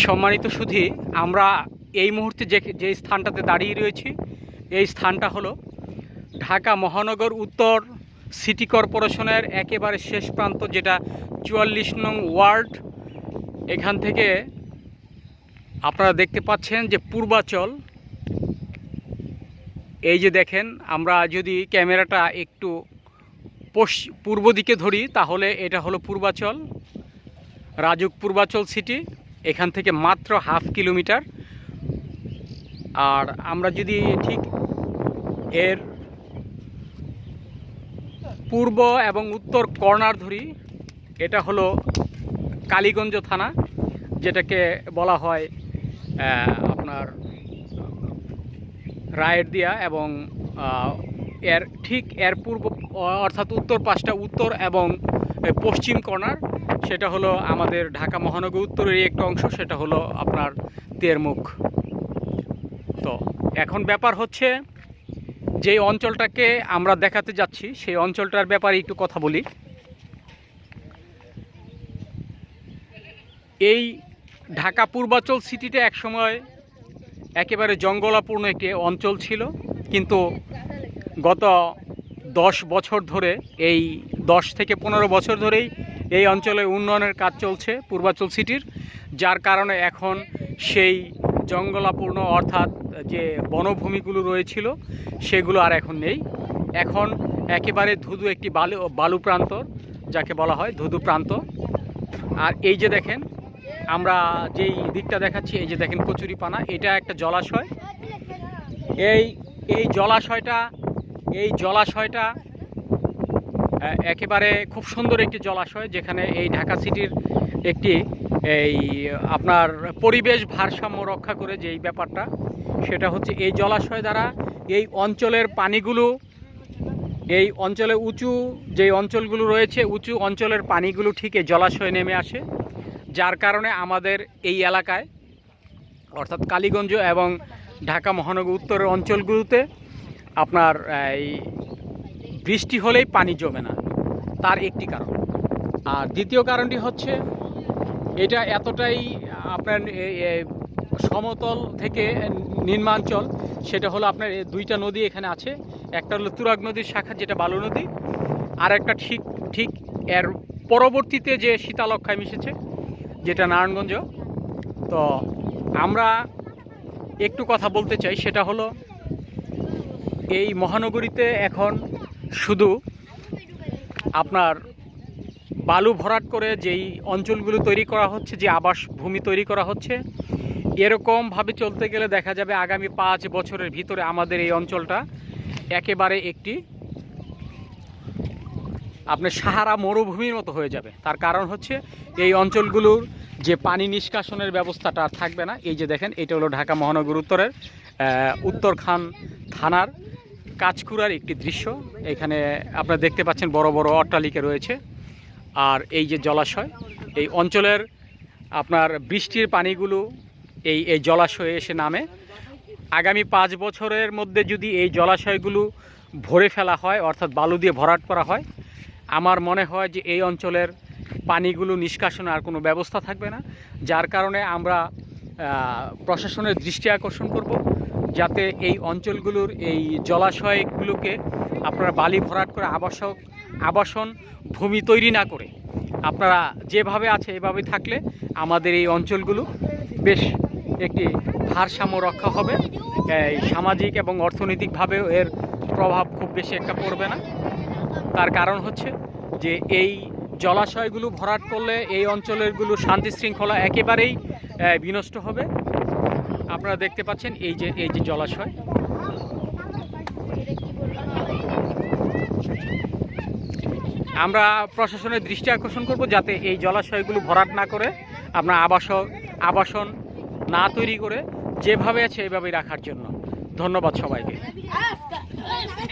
সম্মানিত সুধী, আমরা এই মুহূর্তে যে যে স্থানটাতে দাঁড়িয়ে রয়েছি, এই স্থানটা হলো ঢাকা মহানগর উত্তর সিটি কর্পোরেশনের একেবারে শেষ প্রান্ত, যেটা চুয়াল্লিশ নং ওয়ার্ড। এখান থেকে আপনারা দেখতে পাচ্ছেন যে পূর্বাচল। এই যে দেখেন, আমরা যদি ক্যামেরাটা একটু পূর্ব দিকে ধরি, তাহলে এটা হলো পূর্বাচল, রাজুক পূর্বাচল সিটি। এখান থেকে মাত্র হাফ কিলোমিটার। আর আমরা যদি ঠিক এর পূর্ব এবং উত্তর কর্নার ধরি, এটা হলো কালীগঞ্জ থানা, যেটাকে বলা হয় আপনার রায়ের দিয়া এবং এর ঠিক এর পূর্ব অর্থাৎ উত্তর পাশটা উত্তর এবং পশ্চিম কর্নার। সেটা হলো আমাদের ঢাকা মহানগর উত্তরের একটা অংশ, সেটা হলো আপনার তেরমুখ তো এখন ব্যাপার হচ্ছে যে অঞ্চলটাকে আমরা দেখাতে যাচ্ছি, সেই অঞ্চলটার ব্যাপারে একটু কথা বলি। এই ঢাকা পূর্বাচল সিটিতে একসময় একেবারে জঙ্গলাপূর্ণ একটি অঞ্চল ছিল, কিন্তু গত দশ বছর ধরে, এই দশ থেকে পনেরো বছর ধরেই এই অঞ্চলে উন্নয়নের কাজ চলছে পূর্বাচল সিটির, যার কারণে এখন সেই জঙ্গলাপূর্ণ অর্থাৎ যে বনভূমিগুলো রয়েছিল সেগুলো আর এখন নেই। এখন একেবারে ধুধু একটি বালু বালু প্রান্তর, যাকে বলা হয় ধুধু প্রান্ত। আর এই যে দেখেন, আমরা যেই দিকটা দেখাচ্ছি, এই যে দেখেন কচুরিপানা, এটা একটা জলাশয়। এই এই জলাশয়টা এই জলাশয়টা একেবারে খুব সুন্দর একটি জলাশয় যেখানে এই ঢাকা সিটির একটি এই আপনার পরিবেশ ভারসাম্য রক্ষা করে যেই ব্যাপারটা, সেটা হচ্ছে এই জলাশয় দ্বারা এই অঞ্চলের পানিগুলো, এই অঞ্চলে উঁচু যে অঞ্চলগুলো রয়েছে, উঁচু অঞ্চলের পানিগুলো ঠিক এই জলাশয়ে নেমে আসে। যার কারণে আমাদের এই এলাকায়, অর্থাৎ কালীগঞ্জ এবং ঢাকা মহানগর উত্তরের অঞ্চলগুলোতে আপনার এই বৃষ্টি হলেই পানি জমে না। তার একটি কারণ। আর দ্বিতীয় কারণটি হচ্ছে, এটা এতটাই আপনার সমতল থেকে নিম্নাঞ্চল, সেটা হলো আপনার দুইটা নদী এখানে আছে। একটা হলো তুরাগ নদীর শাখা, যেটা বালু নদী আর একটা ঠিক ঠিক এর পরবর্তীতে যে শীতালক্ষায় মিশেছে, যেটা নারায়ণগঞ্জ। তো আমরা একটু কথা বলতে চাই, সেটা হলো এই মহানগরীতে এখন শুধু আপনার বালু ভরাট করে যেই অঞ্চলগুলো তৈরি করা হচ্ছে, যে আবাস ভূমি তৈরি করা হচ্ছে এরকমভাবে চলতে গেলে দেখা যাবে আগামী পাঁচ বছরের ভিতরে আমাদের এই অঞ্চলটা একেবারে একটি আপনার সাহারা মরুভূমির মতো হয়ে যাবে। তার কারণ হচ্ছে এই অঞ্চলগুলোর যে পানি নিষ্কাশনের ব্যবস্থাটা থাকবে না, এই যে দেখেন, এটা হলো ঢাকা মহানগর উত্তরের উত্তরখান থানার কাজকুড়ার একটি দৃশ্য। এখানে আপনারা দেখতে পাচ্ছেন বড় বড় অট্টালিকা রয়েছে। আর এই যে জলাশয়, এই অঞ্চলের আপনার বৃষ্টির পানিগুলো এই এই জলাশয়ে এসে নামে। আগামী পাঁচ বছরের মধ্যে যদি এই জলাশয়গুলো ভরে ফেলা হয়, অর্থাৎ বালু দিয়ে ভরাট করা হয়, আমার মনে হয় যে এই অঞ্চলের পানিগুলো নিষ্কাশনের আর কোনো ব্যবস্থা থাকবে না। যার কারণে আমরা প্রশাসনের দৃষ্টি আকর্ষণ করব। যাতে এই অঞ্চলগুলোর এই জলাশয়গুলোকে আপনারা বালি ভরাট করে আবাসক, আবাসন ভূমি তৈরি না করে আপনারা যেভাবে আছে এভাবে থাকলে আমাদের এই অঞ্চলগুলো বেশ একটি ভারসাম্য রক্ষা হবে। এই সামাজিক এবং অর্থনৈতিকভাবেও এর প্রভাব খুব বেশি একটা পড়বে না। তার কারণ হচ্ছে যে এই জলাশয়গুলো ভরাট করলে এই অঞ্চলেরগুলো শান্তি শৃঙ্খলা একেবারেই বিনষ্ট হবে। আপনারা দেখতে পাচ্ছেন এই যে এই যে জলাশয়। আমরা প্রশাসনের দৃষ্টি আকর্ষণ করব যাতে এই জলাশয়গুলো ভরাট না করে আপনার আবাস আবাসন না তৈরি করে যেভাবে আছে এভাবেই রাখার জন্য। ধন্যবাদ সবাইকে।